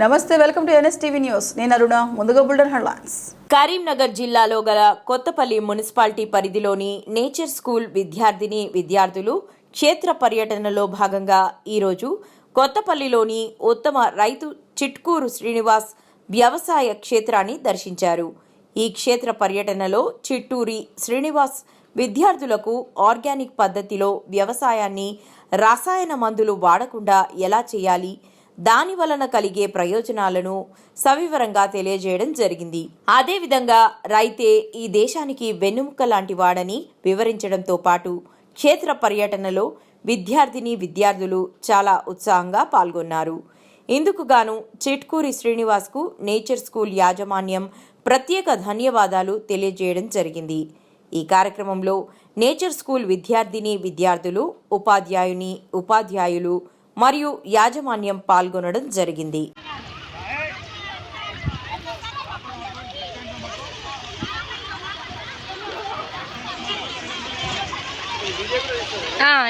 నమస్తే welcome to NSTV news. నేను అరుణ ముందుగా బుల్డన్ హెడ్లైన్స్. కరీంనగర్ జిల్లాలో గల కొత్తపల్లి మున్సిపాలిటీ పరిధిలోని నేచర్ స్కూల్ విద్యార్థిని విద్యార్థులు క్షేత్ర పర్యటనలో భాగంగా ఈరోజు కొత్తపల్లిలోని ఉత్తమ రైతు చిట్కూరు శ్రీనివాస్ వ్యవసాయ క్షేత్రాన్ని దర్శించారు. ఈ క్షేత్ర పర్యటనలో చిట్టూరి శ్రీనివాస్ విద్యార్థులకు ఆర్గానిక్ పద్ధతిలో వ్యవసాయాన్ని రసాయన మందులు వాడకుండా ఎలా చేయాలి దాని వలన కలిగే ప్రయోజనాలను సవివరంగా తెలియజేయడం జరిగింది. అదేవిధంగా రైతే ఈ దేశానికి వెన్నెముక లాంటి వాడని వివరించడంతో పాటు క్షేత్ర పర్యటనలో విద్యార్థిని విద్యార్థులు చాలా ఉత్సాహంగా పాల్గొన్నారు. ఇందుకు గాను చిట్కూరి శ్రీనివాస్కు నేచర్ స్కూల్ యాజమాన్యం ప్రత్యేక ధన్యవాదాలు తెలియజేయడం జరిగింది. ఈ కార్యక్రమంలో నేచర్ స్కూల్ విద్యార్థిని విద్యార్థులు ఉపాధ్యాయుని ఉపాధ్యాయులు మరియు యాజమాన్యం పాల్గొనడం జరిగింది.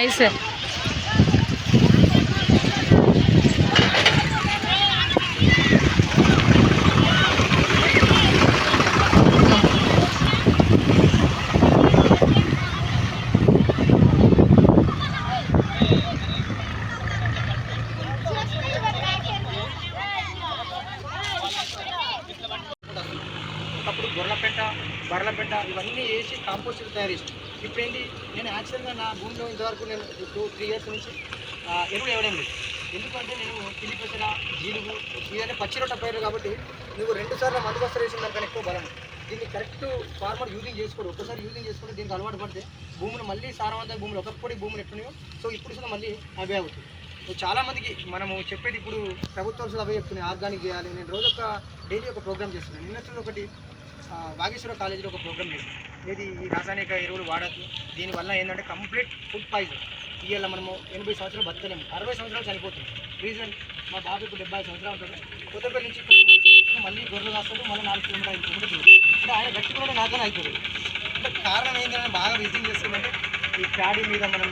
ఇది సార్ ఒకప్పుడు గొర్రెపెట్ట బర్రెపెట్ట ఇవన్నీ వేసి కాంపోస్ట్ తయారు చేసి ఇప్పుడు ఏంటి నేను యాక్చువల్గా నా భూమిలో ఇంతవరకు నేను టూ త్రీ ఇయర్స్ నుంచి ఎరువులు ఇవ్వడం లేదు. ఎందుకంటే నేను పిల్లి పెసర జీలుగు ఇవన్నీ పచ్చి రొట్ట పైరు కాబట్టి నువ్వు రెండు సార్లు మందు వస్త్ర వేసిన దానికన్నా ఎక్కువ బలం. దీన్ని కరెక్ట్ ఫార్మర్ యూజింగ్ చేసుకోడు ఒక్కసారి యూజింగ్ చేసుకుంటే దీనికి అలవాటు పడితే భూములు మళ్ళీ సారవంతమైన భూములు ఒకప్పుడు భూములు ఎట్టున్నాయో సో ఇప్పుడు కూడా మళ్ళీ అవే అవుతుంది చాలామందికి చాలా మందికి మనము చెప్పేది ఇప్పుడు ప్రభుత్వం కూడా అవే చెప్తున్నాయి. ఆర్గానిక్ చేయాలి. నేను రోజు ఒక డైలీ ఒక ప్రోగ్రామ్ చేస్తున్నాను. నిన్నట్లో ఒకటి వాగేశ్వర కాలేజీలో ఒక ప్రోగ్రామ్ చేశాను ఏది ఈ రాసాయనిక ఎరువులు వాడద్దు. దీనివల్ల ఏంటంటే కంప్లీట్ ఫుడ్ పాయిజన్. ఇవాళ మనము ఎనభై సంవత్సరాలు బతకలేము అరవై సంవత్సరాలు చనిపోతుంది రీజన్ మా బాబు ఇప్పుడు డెబ్బై సంవత్సరాలు ఉంటుంది. కొత్తపల్లి నుంచి మళ్ళీ గొర్రెలు కాస్తాడు మళ్ళీ నాలుగు కిలోమీటర్ ఐదు కిలోమీటర్లు అంటే ఆయన గట్టి కూడా నాకనే అవుతుంది అంటే కారణం ఏంటంటే బాగా విజిటింగ్ చేస్తుందంటే ఈ ప్యాడీ మీద మనం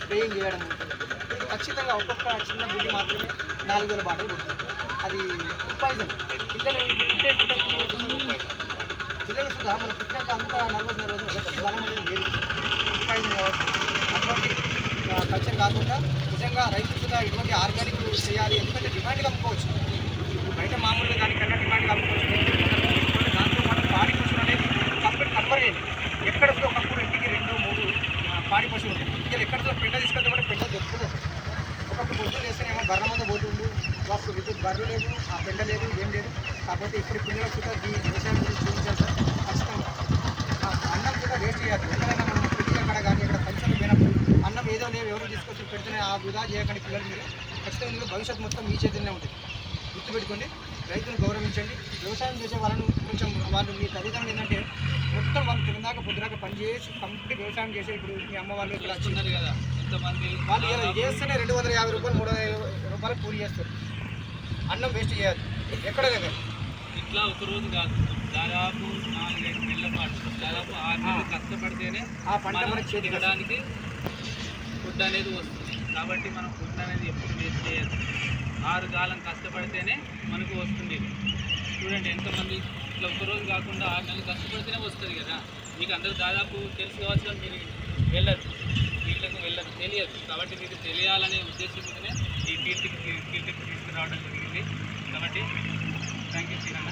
స్ప్రేయింగ్ చేయడం ఇది ఖచ్చితంగా ఒక్కొక్క చిన్న గుడ్డి మాత్రమే నాలుగు వేల బాటలు అది ఫుడ్ పాయిజన్. పిల్లలు పిల్లలు పిల్లలు మన పుట్టినాక అంత బలం అనేది లేదు అటువంటి కల్చర్ కాకుండా నిజంగా రైతు కూడా ఇటువంటి ఆర్గానిక్ చేయాలి ఎందుకంటే డిమాండ్గా అమ్ముకోవచ్చు బయట మామూలుగా దానికన్నా డిమాండ్గా అమ్ముకోవచ్చు దాంతో మనం పాడి పశువులు అనేది కంపెనీ కన్వర్ చేయాలి ఎక్కడ ఒకప్పుడు ఇంటికి రెండు మూడు పాడి పశువులు ఉంటాయి ఇక్కడ ఎక్కడ చూస్తే తీసుకెళ్తే కూడా పెంట దొరుకుతుంది ఒకప్పుడు పొద్దున్న వేస్తేనేమో బర్ర మీద పోతుండు వాస్తు విద్యుత్ బర్రె లేదు ఆ పెండ లేదు ఏం లేదు కాకపోతే ఇప్పుడు పిల్లలకు కూడా ఈ వ్యవసాయం గురించి చూపించాలి సార్ ఖచ్చితంగా ఆ అన్నం కూడా వేస్ట్ చేయాలి ఎక్కడైనా మనం పెళ్ళి అక్కడ కానీ ఎక్కడ ఫంక్షన్ పోయినప్పుడు అన్నం ఏదో లేవు ఎవరు తీసుకొచ్చి పెడితేనే ఆ వృధా చేయకండి పిల్లలు మీరు. ఖచ్చితంగా ఇందులో భవిష్యత్తు మొత్తం మీ చేతుల్లోనే ఉంటుంది. గుర్తుపెట్టుకోండి రైతును గౌరవించండి. వ్యవసాయం చేసే వాళ్ళను కొంచెం వాళ్ళు మీ తల్లిదండ్రులు ఏంటంటే మొత్తం వాళ్ళు తినదాకా పొద్దుదాకా పని చేసి కంప్లీట్ వ్యవసాయం చేసే ఇప్పుడు మీ అమ్మ వాళ్ళు ఇక్కడ వచ్చినారు కదా ఎంతమంది వాళ్ళు చేస్తేనే రెండు వందల యాభై రూపాయలు మూడు వందల రూపాయలు కూలి చేస్తారు. అన్నం వేస్ట్ చేయాలి ఎక్కడైనా కానీ ఇట్లా ఒక రోజు కాదు దాదాపు నాలుగైదు నెలల పాటు దాదాపు ఆరు నెలలు కష్టపడితేనే ఆ పంట మనం మనకి. తినడానికి ఫుడ్ అనేది వస్తుంది. కాబట్టి మనం ఫుడ్ అనేది ఎప్పుడు వేస్ట్ చేయదు. ఆరు కాలం కష్టపడితేనే మనకు వస్తుంది. చూడండి ఎంతమంది ఇట్లా ఒక రోజు కాకుండా ఆరు నెలలు కష్టపడితేనే వస్తుంది కదా. మీకు అందరూ దాదాపు తెలుసు కావచ్చు మీరు వెళ్ళదు వీళ్ళకు వెళ్ళదు తెలియదు. కాబట్టి మీకు తెలియాలనే ఉద్దేశం ఈ ఫీల్డ్కి ఫీల్డ్కి తీసుకురావడం జరిగింది. కాబట్టి థ్యాంక్ యూ శ్రీరన్న